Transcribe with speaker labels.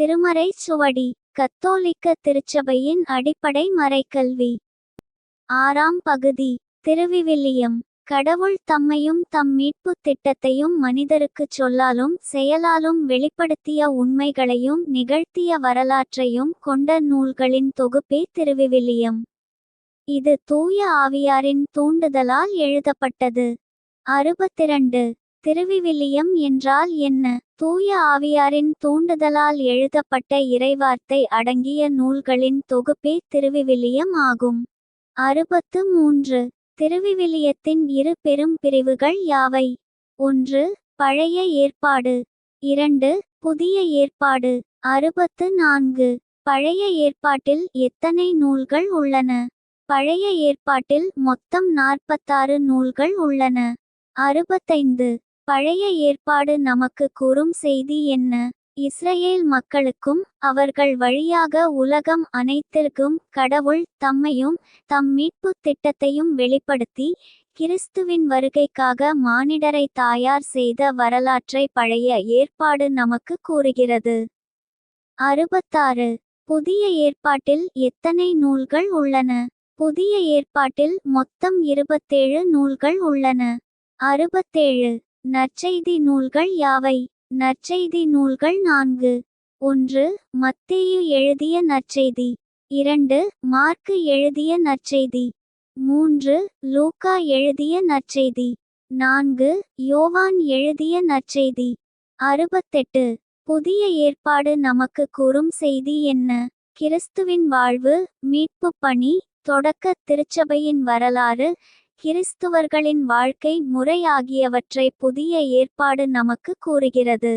Speaker 1: திருமறை சுவடி கத்தோலிக்க திருச்சபையின் அடிப்படை மறைக்கல்வி. ஆறாம் பகுதி திருவிவிலியம். கடவுள் தம்மையும் தம் மீட்புத் திட்டத்தையும் மனிதருக்குச் சொல்லாலும் செயலாலும் வெளிப்படுத்திய உண்மைகளையும் நிகழ்த்திய வரலாற்றையும் கொண்ட நூல்களின் தொகுப்பே திருவிவிலியம். இது தூய ஆவியாரின் தூண்டுதலால் எழுதப்பட்டது. அறுபத்திரண்டு திருவிவிலியம் என்றால் என்ன? தூய ஆவியாரின் தூண்டுதலால் எழுதப்பட்ட இறைவார்த்தை அடங்கிய நூல்களின் தொகுப்பே திருவிவிலியம் ஆகும். அறுபத்து மூன்று. திருவிவிலியத்தின் இரு பெரும் பிரிவுகள் யாவை? ஒன்று பழைய ஏற்பாடு. இரண்டு புதிய ஏற்பாடு. அறுபத்து நான்கு. பழைய ஏற்பாட்டில் எத்தனை நூல்கள் உள்ளன? பழைய ஏற்பாட்டில் மொத்தம் நாற்பத்தாறு நூல்கள் உள்ளன. அறுபத்தைந்து. பழைய ஏற்பாடு நமக்கு கூறும் செய்தி என்ன? இஸ்ரேல் மக்களுக்கும் அவர்கள் வழியாக உலகம் அனைத்திற்கும் கடவுள் தம்மையும் தம் மீட்பு திட்டத்தையும் வெளிப்படுத்தி கிறிஸ்துவின் வருகைக்காக மானிடரை தாயார் செய்த வரலாற்றை பழைய ஏற்பாடு நமக்கு கூறுகிறது. அறுபத்தாறு. புதிய ஏற்பாட்டில் எத்தனை நூல்கள் உள்ளன? புதிய ஏற்பாட்டில் மொத்தம் இருபத்தேழு நூல்கள் உள்ளன. அறுபத்தேழு. நற்செய்தி நூல்கள் யாவை? நற்செய்தி நூல்கள் நான்கு. ஒன்று மத்தேயு எழுதிய நற்செய்தி. இரண்டு மார்க்கு எழுதிய நற்செய்தி. மூன்று லூக்கா எழுதிய நற்செய்தி. நான்கு யோவான் எழுதிய நற்செய்தி. அறுபத்தெட்டு புதிய ஏற்பாடு நமக்கு கூறும் செய்தி என்ன? கிறிஸ்துவின் வாழ்வு மீட்பு பணி தொடக்க திருச்சபையின் வரலாறு கிறிஸ்துவர்களின் வாழ்க்கை முறை ஆகியவற்றை புதிய ஏற்பாடு நமக்கு கூறுகிறது.